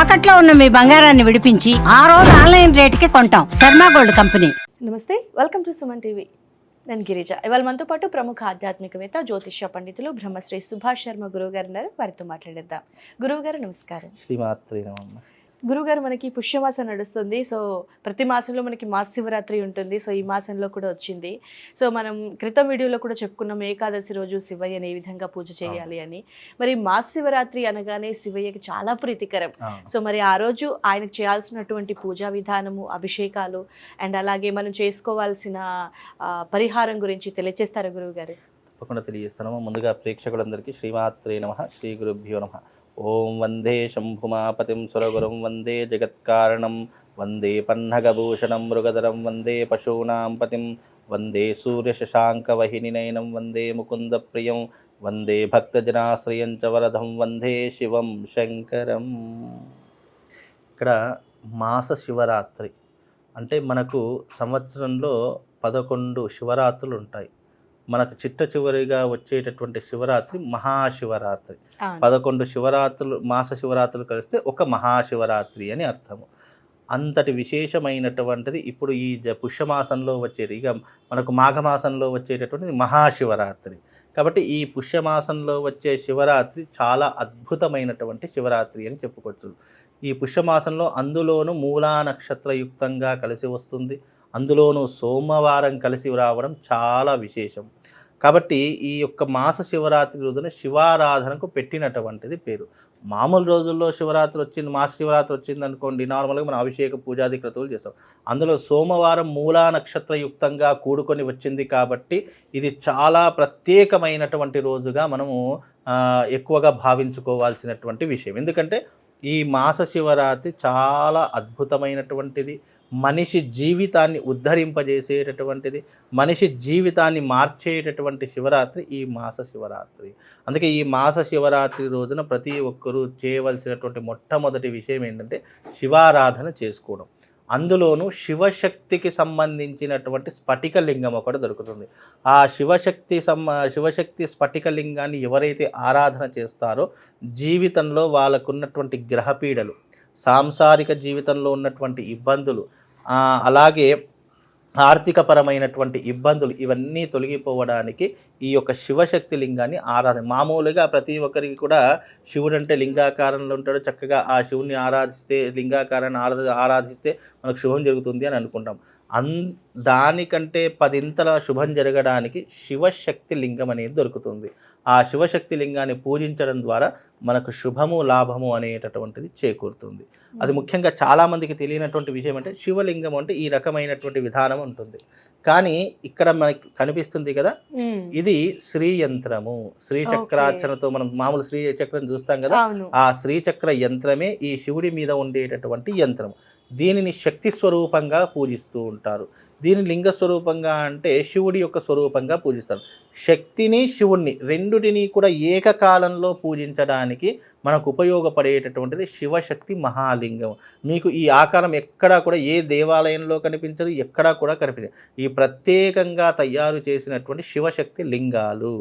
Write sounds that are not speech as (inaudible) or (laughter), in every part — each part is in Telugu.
తాకట్లో ఉన్న మీ బంగారాన్ని విడిపించి ఆ రోజు ఆన్లైన్ రేటుకి కొంటాం. Sharma gold company. నమస్తే వెల్కమ్ టు సుమన్ టీవీ. నేను గిరిజ. ఇవాళ మనతో పాటు ప్రముఖ ఆధ్యాత్మికవేత్త జ్యోతిష్య పండితులు బ్రహ్మశ్రీ సుభాష్ శర్మ గురువు గారు ఉన్నారు. వారితో మాట్లాడేద్దాం. గురువు గారు నమస్కారం. శ్రీమాత్రి గురుగారు మనకి పుష్యమాసం నడుస్తుంది. సో ప్రతి మాసంలో మనకి మాస శివరాత్రి ఉంటుంది. సో ఈ మాసంలో కూడా వచ్చింది. సో మనం క్రితం వీడియోలో కూడా చెప్పుకున్నాం ఏకాదశి రోజు శివయ్యని ఏ విధంగా పూజ చేయాలి అని. మరి మాస శివరాత్రి అనగానే శివయ్యకి చాలా ప్రీతికరం. సో మరి ఆ రోజు ఆయనకు చేయాల్సినటువంటి పూజా విధానము అభిషేకాలు అండ్ అలాగే మనం చేసుకోవాల్సిన పరిహారం గురించి తెలియచేస్తారా గురువు గారు తప్పకుండా తెలియజేస్తాను ముందుగా ప్రేక్షకులందరికీ శ్రీమాత్రే నమ శ్రీ గురుభ్యో నమ. ఓం వందే శంభుమాపతిం సురగురం వందే జగత్కారణం వందే పన్నగభూషణం మృగధరం వందే పశూనాం పతిం వందే సూర్యశశాంకవహినినయనం వందే ముకుందప్రియం వందే భక్తజనాశ్రయం చ వరదం వందే శివం శంకరం. ఇక్కడ మాస శివరాత్రి అంటే మనకు సంవత్సరంలో పదకొండు శివరాత్రులు ఉంటాయి మనకు చిట్ట చివరిగా వచ్చేటటువంటి శివరాత్రి మహాశివరాత్రి. పదకొండు శివరాత్రులు మాస శివరాత్రులు కలిస్తే ఒక మహాశివరాత్రి అని అర్థము. అంతటి విశేషమైనటువంటిది ఇప్పుడు ఈ పుష్యమాసంలో వచ్చేది ఇక మనకు మాఘమాసంలో వచ్చేటటువంటిది మహాశివరాత్రి. కాబట్టి ఈ పుష్యమాసంలో వచ్చే శివరాత్రి చాలా అద్భుతమైనటువంటి శివరాత్రి అని చెప్పుకోవచ్చు. ఈ పుష్యమాసంలో అందులోనూ మూలా నక్షత్రయుక్తంగా కలిసి వస్తుంది. అందులోనూ సోమవారం కలిసి రావడం చాలా విశేషం. కాబట్టి ఈ యొక్క మాస శివరాత్రి రోజున శివారాధనకు పెట్టినటువంటిది పేరు. మామూలు రోజుల్లో శివరాత్రి వచ్చింది మాస శివరాత్రి వచ్చింది అనుకోండి నార్మల్గా మనం అభిషేక పూజాది క్రతువులు చేస్తాం. అందులో సోమవారం మూలా నక్షత్రయుక్తంగా కూడుకొని వచ్చింది కాబట్టి ఇది చాలా ప్రత్యేకమైనటువంటి రోజుగా మనము ఎక్కువగా భావించుకోవాల్సినటువంటి విషయం. ఎందుకంటే ఈ మాస శివరాత్రి చాలా అద్భుతమైనటువంటిది. మనిషి జీవితాన్ని ఉద్ధరింపజేసేటటువంటిది మనిషి జీవితాన్ని మార్చేటటువంటి శివరాత్రి ఈ మాస శివరాత్రి. అందుకే ఈ మాస శివరాత్రి రోజున ప్రతి ఒక్కరూ చేయవలసినటువంటి మొట్టమొదటి విషయం ఏంటంటే శివారాధన చేసుకోవడం. అందులోనూ శివశక్తికి సంబంధించినటువంటి స్ఫటికలింగం ఒకటి దొరుకుతుంది. ఆ శివశక్తి సమ్మ శివశక్తి స్ఫటికలింగాన్ని ఎవరైతే ఆరాధన చేస్తారో జీవితంలో వాళ్ళకున్నటువంటి గ్రహపీడలు సాంసారిక జీవితంలో ఉన్నటువంటి ఇబ్బందులు అలాగే ఆర్థికపరమైనటువంటి ఇబ్బందులు ఇవన్నీ తొలగిపోవడానికి ఈ యొక్క శివశక్తి లింగాన్ని ఆరాధన మామూలుగా ప్రతి ఒక్కరికి కూడా శివుడు అంటే లింగాకారంలో ఉంటాడు. చక్కగా ఆ శివుని ఆరాధిస్తే లింగాకారాన్ని ఆరాధ ఆరాధిస్తే మనకు శుభం జరుగుతుంది అని అనుకుంటాం. అన్ దానికంటే పదింతల శుభం జరగడానికి శివశక్తి లింగం అనేది దొరుకుతుంది. ఆ శివశక్తి లింగాన్ని పూజించడం ద్వారా మనకు శుభము లాభము అనేటటువంటిది చేకూరుతుంది. అది ముఖ్యంగా చాలామందికి తెలియనటువంటి విషయం అంటే శివలింగం అంటే ఈ రకమైనటువంటి విధానం ఉంటుంది. కానీ ఇక్కడ మనకి కనిపిస్తుంది కదా. ఇది శ్రీ యంత్రము శ్రీ చక్రార్చనతో మనం మామూలు శ్రీ చక్రం చూస్తాం కదా ఆ శ్రీచక్ర యంత్రమే ఈ శివుడి మీద ఉండేటటువంటి యంత్రం దీనిని శక్తి స్వరూపంగా పూజిస్తూ ఉంటారు. దీని లింగ స్వరూపంగా అంటే శివుడి యొక్క స్వరూపంగా పూజిస్తారు. శక్తిని శివుణ్ణి రెండుటిని కూడా ఏకకాలంలో పూజించడానికి మనకు ఉపయోగపడేటటువంటిది శివశక్తి మహాలింగం. మీకు ఈ ఆకారం ఎక్కడా కూడా ఏ దేవాలయంలో కనిపించదు ఎక్కడా కూడా కనిపించదు. ఈ ప్రత్యేకంగా తయారు చేసినటువంటి శివశక్తి లింగాలు.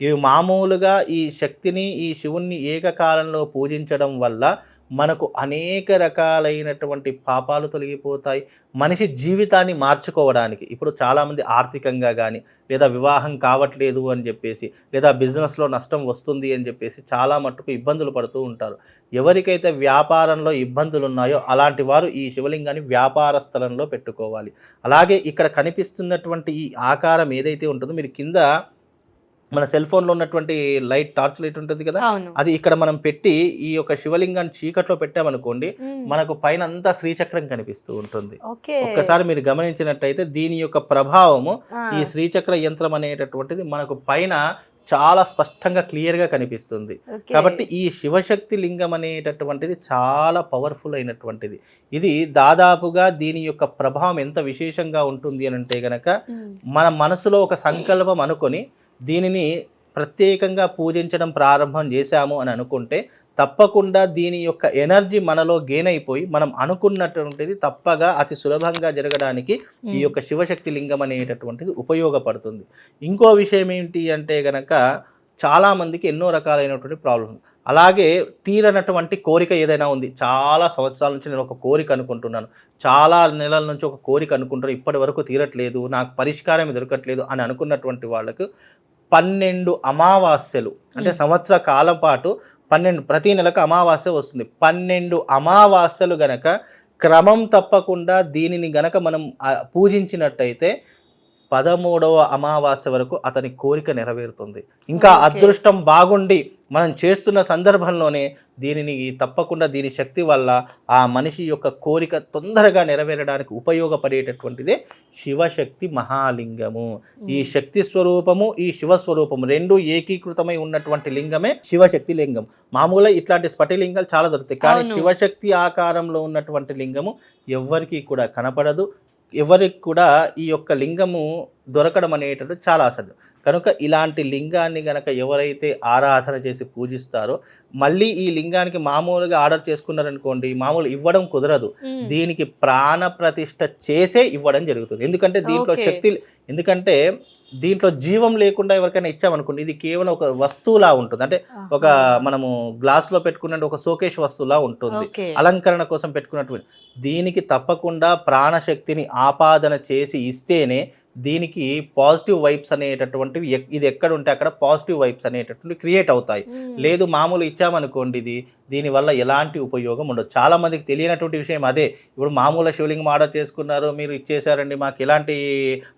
ఇవి మామూలుగా ఈ శక్తిని ఈ శివుణ్ణి ఏకకాలంలో పూజించడం వల్ల మనకు అనేక రకాలైనటువంటి పాపాలు తొలగిపోతాయి. మనిషి జీవితాన్ని మార్చుకోవడానికి ఇప్పుడు చాలామంది ఆర్థికంగా కానీ లేదా వివాహం కావట్లేదు అని చెప్పేసి లేదా బిజినెస్లో నష్టం వస్తుంది అని చెప్పేసి చాలా మట్టుకు ఇబ్బందులు పడుతూ ఉంటారు. ఎవరికైతే వ్యాపారంలో ఇబ్బందులు ఉన్నాయో అలాంటి వారు ఈ శివలింగాన్ని వ్యాపార స్థలంలో పెట్టుకోవాలి. అలాగే ఇక్కడ కనిపిస్తున్నటువంటి ఈ ఆకారం ఏదైతే ఉంటుందో మీరు కింద మన సెల్ ఫోన్లో ఉన్నటువంటి లైట్ టార్చ్ లైట్ ఉంటుంది కదా అది ఇక్కడ మనం పెట్టి ఈ యొక్క శివలింగాన్ని చీకట్లో పెట్టామనుకోండి. మనకు పైన అంతా శ్రీచక్రం కనిపిస్తూ ఉంటుంది ఒక్కసారి మీరు గమనించినట్టయితే దీని యొక్క ప్రభావము. ఈ శ్రీచక్ర యంత్రం అనేటటువంటిది మనకు పైన చాలా స్పష్టంగా క్లియర్గా కనిపిస్తుంది. కాబట్టి ఈ శివశక్తి లింగం అనేటటువంటిది చాలా పవర్ఫుల్ అయినటువంటిది ఇది దాదాపుగా దీని యొక్క ప్రభావం ఎంత విశేషంగా ఉంటుంది అని అంటే గనక. మన మనసులో ఒక సంకల్పం అనుకొని దీనిని ప్రత్యేకంగా పూజించడం ప్రారంభం చేశాము అని అనుకుంటే తప్పకుండా దీని యొక్క ఎనర్జీ మనలో గెయిన్ అయిపోయి మనం అనుకున్నటువంటిది తప్పగా అతి సులభంగా జరగడానికి ఈ యొక్క శివశక్తి లింగం అనేటటువంటిది ఉపయోగపడుతుంది. ఇంకో విషయం ఏంటి అంటే గనక చాలామందికి ఎన్నో రకాలైనటువంటి ప్రాబ్లమ్స్ అలాగే తీరనటువంటి కోరిక ఏదైనా ఉంది. చాలా సంవత్సరాల నుంచి నేను ఒక కోరిక అనుకుంటున్నాను. చాలా నెలల నుంచి ఒక కోరిక అనుకుంటున్నాను. ఇప్పటి వరకు తీరట్లేదు. నాకు పరిష్కారం దొరకట్లేదు అని అనుకున్నటువంటి వాళ్ళకు పన్నెండు అమావాస్యలు అంటే. సంవత్సర కాలం పాటు పన్నెండు ప్రతి నెలకు అమావాస్య వస్తుంది పన్నెండు అమావాస్యలు గనక క్రమం తప్పకుండా దీనిని గనక మనం పూజించినట్టయితే పదమూడవ అమావాస్య వరకు అతని కోరిక నెరవేరుతుంది. ఇంకా. అదృష్టం బాగుండి మనం చేస్తున్న సందర్భంలోనే దీనిని తప్పకుండా దీని శక్తి వల్ల ఆ మనిషి యొక్క కోరిక తొందరగా నెరవేరడానికి ఉపయోగపడేటటువంటిదే శివశక్తి మహాలింగము. ఈ శక్తి స్వరూపము ఈ శివ స్వరూపము రెండు ఏకీకృతమై ఉన్నటువంటి లింగమే శివశక్తి లింగం. మామూలుగా ఇట్లాంటి స్ఫటిలింగాలు చాలా దొరుకుతాయి. కానీ. శివశక్తి ఆకారంలో ఉన్నటువంటి లింగము ఎవ్వరికీ కూడా కనపడదు. ఎవరికి కూడా ఈ యొక్క లింగము దొరకడం అనేటటువంటి చాలా అసాధ్యం కనుక ఇలాంటి లింగాన్ని గనక ఎవరైతే ఆరాధన చేసి పూజిస్తారో మళ్ళీ ఈ లింగానికి మామూలుగా ఆర్డర్ చేసుకున్నారనుకోండి మామూలు ఇవ్వడం కుదరదు. దీనికి ప్రాణ ప్రతిష్ఠ చేసే ఇవ్వడం జరుగుతుంది ఎందుకంటే దీంట్లో. శక్తి ఎందుకంటే దీంట్లో జీవం లేకుండా ఎవరికైనా ఇచ్చామనుకోండి ఇది కేవలం ఒక వస్తువులా ఉంటుంది. అంటే ఒక. మనము గ్లాస్లో పెట్టుకున్నట్టు ఒక సోకేష్ వస్తువులా ఉంటుంది. అలంకరణ కోసం పెట్టుకున్నటువంటి దీనికి తప్పకుండా ప్రాణశక్తిని ఆపాదన చేసి ఇస్తేనే దీనికి పాజిటివ్ వైబ్స్ అనేటటువంటివి ఇది ఎక్కడ ఉంటే అక్కడ పాజిటివ్ వైబ్స్ అనేటటువంటివి క్రియేట్ అవుతాయి. లేదు మామూలు ఇచ్చామనుకోండి ఇది దీనివల్ల ఎలాంటి ఉపయోగం ఉండదు. చాలా మందికి తెలియనటువంటి విషయం అదే. ఇప్పుడు మామూలు శివలింగం ఆర్డర్ చేసుకున్నారు మీరు ఇచ్చేసారండి మాకు ఎలాంటి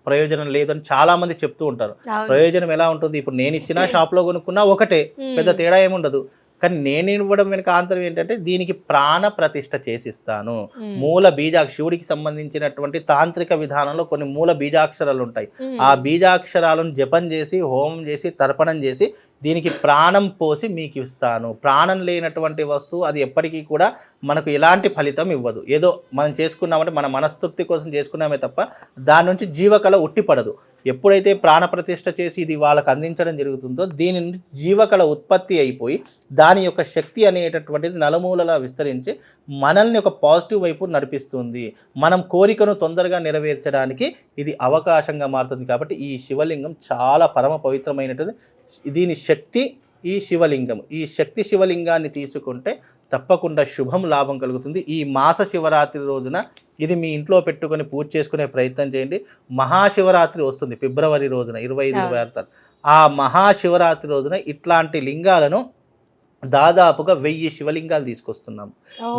ప్రయోజనం లేదని చాలా మంది చెప్తూ ఉంటారు. ప్రయోజనం ఎలా ఉంటుంది? ఇప్పుడు నేను ఇచ్చినా (laughs) షాప్లో కొనుక్కున్నా ఒకటే. పెద్ద తేడా ఏముండదు. కానీ నేను ఇవ్వడం వెనుక ఆంతరం ఏంటంటే దీనికి ప్రాణ ప్రతిష్ఠ చేసిస్తాను. మూల బీజా శివుడికి సంబంధించినటువంటి తాంత్రిక విధానంలో కొన్ని మూల బీజాక్షరాలు ఉంటాయి. ఆ బీజాక్షరాలను జపం చేసి హోమం చేసి తర్పణం చేసి దీనికి ప్రాణం పోసి మీకు ఇస్తాను ప్రాణం లేనటువంటి వస్తువు అది ఎప్పటికీ కూడా మనకు ఎలాంటి ఫలితం ఇవ్వదు. ఏదో మనం చేసుకున్నామంటే మన మనస్తృప్తి కోసం చేసుకున్నామే తప్ప దాని నుంచి జీవకళ ఉట్టిపడదు. ఎప్పుడైతే ప్రాణప్రతిష్ఠ చేసి ఇది వాళ్ళకు అందించడం జరుగుతుందో దీని నుండి జీవకళ ఉత్పత్తి అయిపోయి దాని యొక్క శక్తి అనేటటువంటిది నలుమూలలా విస్తరించి మనల్ని ఒక పాజిటివ్ వైపు నడిపిస్తుంది. మనం కోరికను తొందరగా నెరవేర్చడానికి ఇది అవకాశంగా మారుతుంది. కాబట్టి ఈ శివలింగం చాలా పరమ పవిత్రమైనటువంటి దీని శక్తి ఈ శివలింగం ఈ శక్తి శివలింగాన్ని తీసుకుంటే తప్పకుండా శుభం లాభం కలుగుతుంది ఈ మాస శివరాత్రి రోజున ఇది మీ ఇంట్లో పెట్టుకొని పూజ చేసుకునే ప్రయత్నం చేయండి మహాశివరాత్రి వస్తుంది ఫిబ్రవరి రోజున ఇరవై ఐదు ఇరవై ఆరు. ఆ మహాశివరాత్రి రోజున ఇట్లాంటి లింగాలను దాదాపుగా వెయ్యి శివలింగాలు తీసుకొస్తున్నాం.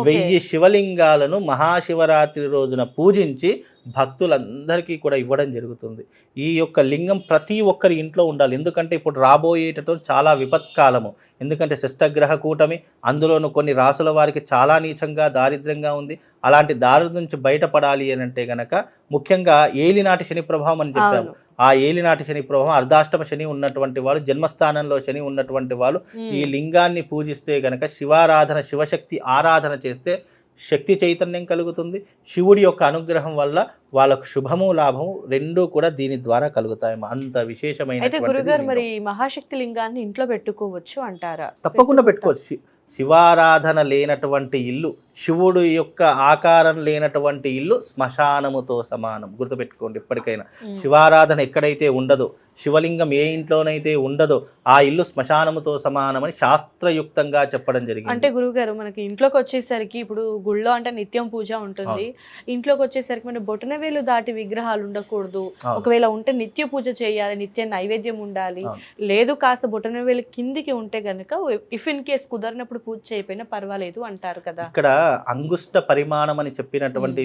వెయ్యి శివలింగాలను మహాశివరాత్రి రోజున పూజించి భక్తులందరికీ కూడా ఇవ్వడం జరుగుతుంది. ఈ యొక్క లింగం ప్రతి ఒక్కరి ఇంట్లో ఉండాలి. ఎందుకంటే ఇప్పుడు రాబోయేటటువంటి చాలా విపత్కాలము. ఎందుకంటే శిష్టగ్రహ కూటమి అందులోనూ కొన్ని రాసుల వారికి చాలా నీచంగా దారిద్ర్యంగా ఉంది. అలాంటి దారి నుంచి బయటపడాలి అని అంటే గనక ముఖ్యంగా ఏలినాటి శని ప్రభావం అని చెప్పాము. ఆ ఏలినాటి శని ప్రభావం అర్ధాష్టమ శని ఉన్నటువంటి వాళ్ళు జన్మస్థానంలో శని ఉన్నటువంటి వాళ్ళు. ఈ లింగాన్ని పూజిస్తే గనక శివారాధన శివశక్తి ఆరాధన చేస్తే శక్తి చైతన్యం కలుగుతుంది. శివుడి యొక్క అనుగ్రహం వల్ల వాళ్ళకు శుభము లాభము రెండూ కూడా దీని ద్వారా కలుగుతాయి. అంత విశేషమైన అయితే గురుగారు మరి మహాశక్తి లింగాన్ని ఇంట్లో పెట్టుకోవచ్చు అంటారా? తప్పకుండా పెట్టుకోవచ్చు? శివారాధన లేనటువంటి ఇల్లు శివుడు యొక్క ఆకారం లేనటువంటి ఇల్లు శ్మశానముతో సమానం. గుర్తుపెట్టుకోండి ఎప్పటికైనా. శివారాధన ఎక్కడైతే ఉండదో శివలింగం ఏ ఇంట్లోనైతే ఉండదో ఆ ఇల్లు శ్మశానముతో సమానమని శాస్త్రయుక్తంగా చెప్పడం అంటే జరిగింది గురుగారు మనకి ఇంట్లోకి వచ్చేసరికి ఇప్పుడు గుళ్ళో అంటే నిత్యం పూజ ఉంటుంది. ఇంట్లోకి వచ్చేసరికి మన బొటనవేలు దాటి విగ్రహాలు ఉండకూడదు. ఒకవేళ ఉంటే నిత్య పూజ చేయాలి నిత్య నైవేద్యం ఉండాలి. లేదు కాస్త బొటనవేలు కిందికి ఉంటే గనుక ఇఫ్ ఇన్ కేస్ కుదరినప్పుడు పూజ చేయకపోయినా పర్వాలేదు అంటారు కదా. ఇక్కడ అంగుష్ట పరిమాణం అని చెప్పినటువంటి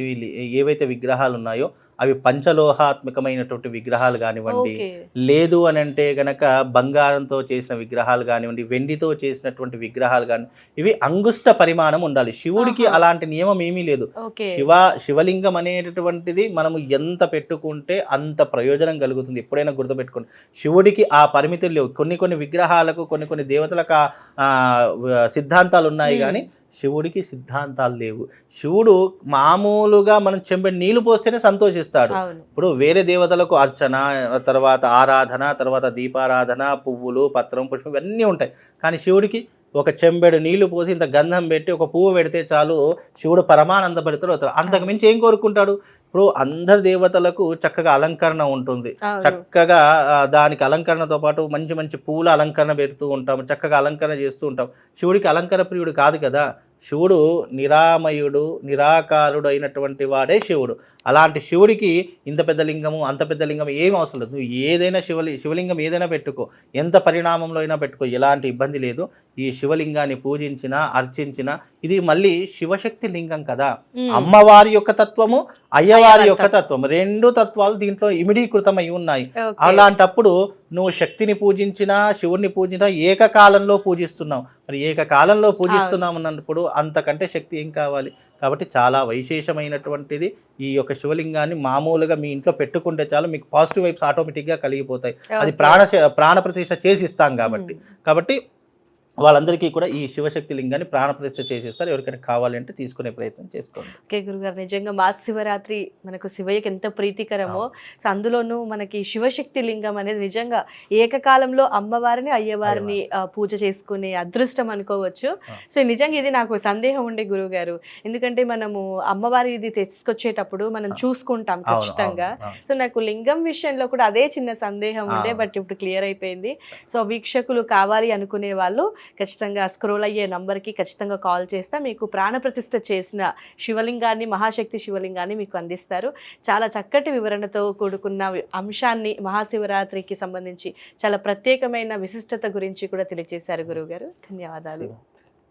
ఏవైతే విగ్రహాలు ఉన్నాయో అవి పంచలోహాత్మకమైనటువంటి విగ్రహాలు కానివ్వండి లేదు అని అంటే గనక బంగారంతో చేసిన విగ్రహాలు కానివ్వండి వెండితో చేసినటువంటి విగ్రహాలు కాని ఇవి అంగుష్ట పరిమాణం ఉండాలి. శివుడికి. అలాంటి నియమం ఏమీ లేదు. శివ శివలింగం అనేటటువంటిది మనము ఎంత పెట్టుకుంటే అంత ప్రయోజనం కలుగుతుంది. ఎప్పుడైనా గుర్తుపెట్టుకోండి. శివుడికి ఆ పరిమితులు లేవు. కొన్ని కొన్ని విగ్రహాలకు కొన్ని కొన్ని దేవతలకు సిద్ధాంతాలు ఉన్నాయి. కానీ శివుడికి సిద్ధాంతాలు లేవు. శివుడు మామూలుగా మనం చెంబెడి నీళ్ళు పోస్తేనే సంతోషిస్తాడు. ఇప్పుడు వేరే దేవతలకు అర్చన తర్వాత ఆరాధన తర్వాత దీపారాధన పువ్వులు పత్రం పుష్పం ఇవన్నీ ఉంటాయి. కానీ శివుడికి ఒక చెంబెడు నీళ్ళు పోసి ఇంత గంధం పెట్టి ఒక పువ్వు పెడితే చాలు శివుడు పరమానంద భరితుడు అవుతాడు. అంతకు మించి ఏం కోరుకుంటాడు? ఇప్పుడు అందరి దేవతలకు చక్కగా అలంకరణ ఉంటుంది. చక్కగా దానికి అలంకరణతో పాటు మంచి మంచి పూల అలంకరణ పెడుతూ ఉంటాం. చక్కగా అలంకరణ చేస్తూ ఉంటాం. శివుడికి అలంకరణ ప్రియుడు కాదు కదా? శివుడు నిరామయుడు నిరాకారుడు అయినటువంటి వాడే శివుడు. అలాంటి శివుడికి ఇంత పెద్ద లింగము అంత పెద్ద లింగం ఏం అవసరం లేదు. నువ్వు ఏదైనా శివలి శివలింగం ఏదైనా పెట్టుకో. ఎంత పరిణామంలో అయినా పెట్టుకో. ఎలాంటి ఇబ్బంది లేదు. ఈ శివలింగాన్ని పూజించినా అర్చించినా ఇది మళ్ళీ శివశక్తి లింగం కదా. అమ్మవారి యొక్క తత్వము అయ్యవారి యొక్క తత్వం. రెండు తత్వాలు దీంట్లో ఇమిడీకృతమై ఉన్నాయి. అలాంటప్పుడు నువ్వు శక్తిని పూజించినా శివుణ్ణి పూజించినా ఏకకాలంలో పూజిస్తున్నావు. మరి ఏకకాలంలో పూజిస్తున్నాం అన్నప్పుడు అంతకంటే శక్తి ఏం కావాలి? కాబట్టి చాలా వైశేషమైనటువంటిది ఈ యొక్క శివలింగాన్ని మామూలుగా మీ ఇంట్లో పెట్టుకుంటే చాలు మీకు పాజిటివ్ వైబ్స్ ఆటోమేటిక్గా కలిగిపోతాయి. అది. ప్రాణ ప్రాణ ప్రతిష్ఠ చేసిస్తాం కాబట్టి. ఉమ్. కాబట్టి వాళ్ళందరికీ కూడా ఈ శివశక్తి లింగాన్ని ప్రాణ ప్రతిష్ఠ చేసిస్తారు. ఎవరికైనా కావాలి అంటే తీసుకునే ప్రయత్నం చేసుకోండి. ఓకే గురుగారు నిజంగా మా శివరాత్రి మనకు శివయ్యకి ఎంత ప్రీతికరమో. సో అందులోనూ మనకి శివశక్తి లింగం అనేది నిజంగా ఏకకాలంలో అమ్మవారిని అయ్యవారిని పూజ చేసుకునే అదృష్టం అనుకోవచ్చు. సో నిజంగా ఇది నాకు సందేహం ఉండే గురువు గారు ఎందుకంటే మనము అమ్మవారి ఇది తెచ్చుకొచ్చేటప్పుడు మనం చూసుకుంటాం ఖచ్చితంగా. సో నాకు లింగం విషయంలో కూడా అదే చిన్న సందేహం ఉండే. బట్ ఇప్పుడు క్లియర్ అయిపోయింది. సో వీక్షకులు కావాలి అనుకునే వాళ్ళు ఖచ్చితంగా స్క్రోల్ అయ్యే నంబర్కి ఖచ్చితంగా కాల్ చేస్తే. మీకు ప్రాణప్రతిష్ఠ చేసిన శివలింగాన్ని మహాశక్తి శివలింగాన్ని మీకు అందిస్తారు. చాలా చక్కటి వివరణతో కూడుకున్న అంశాన్ని మహాశివరాత్రికి సంబంధించి చాలా ప్రత్యేకమైన విశిష్టత గురించి కూడా తెలియజేశారు గురువుగారు. ధన్యవాదాలు.